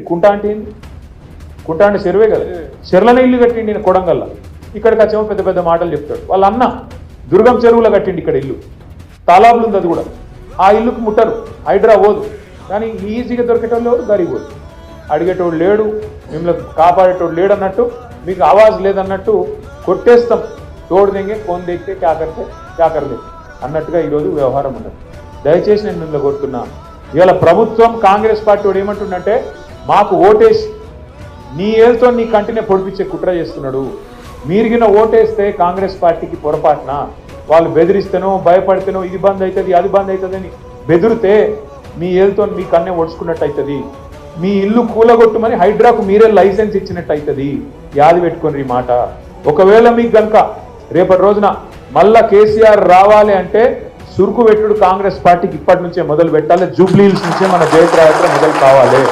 కుంట అంటే కుంట అంటే చెరువే కదా. చెర్లనే ఇల్లు కట్టిండి నేను కొడంగల్లా. ఇక్కడికి వచ్చేమో పెద్ద పెద్ద మాటలు చెప్తాడు. వాళ్ళ అన్న దుర్గం చెరువులో కట్టిండి ఇక్కడ ఇల్లు. తాలాబులు ఉంది అది కూడా. ఆ ఇల్లుకు ముట్టరు. హైడ్రా పోదు. కానీ ఈజీగా దొరికేటోళ్ళు ఎవరు? గరీబ్ పోదు అడిగేటోడు లేడు. మిమ్మల్ని కాపాడేటోడు లేడు అన్నట్టు మీకు ఆవాజ్ లేదన్నట్టు కొట్టేస్తాం. తోడు దెంగే ఫోన్ దిగితే క్యాకరితే క్యాకర్లే అన్నట్టుగా ఈరోజు వ్యవహారం ఉన్నది. దయచేసి నేను మిమ్మల్ని కోరుతున్నా. ఇవాళ ప్రభుత్వం కాంగ్రెస్ పార్టీ వాడు ఏమంటుండంటే మాకు ఓటేసి నీ ఏళ్ళతో నీ కంటినే పొడిపించే కుట్ర చేస్తున్నాడు. మీరిగిన ఓటేస్తే కాంగ్రెస్ పార్టీకి పొరపాటున? వాళ్ళు బెదిరిస్తేనో భయపడితేనో ఇది బంద్ అవుతుంది అది బంద్ అవుతుంది అని బెదిరితే మీ ఏళ్ళతో మీ కన్నే ఒడుచుకున్నట్టు అవుతుంది మీ ఇల్లు కూలగొట్టుమని హైడ్రాకు మీరే లైసెన్స్ ఇచ్చినట్టు అవుతుంది యాది పెట్టుకుని మాట. ఒకవేళ మీకు కనుక రేపటి రోజున మళ్ళా కేసీఆర్ రావాలి అంటే సురుకు పెట్టుడు కాంగ్రెస్ పార్టీకి ఇప్పటి నుంచే మొదలు పెట్టాలి. జూబ్లీహిల్స్ నుంచే మన జయప్రయాత్ర మొదలు కావాలి.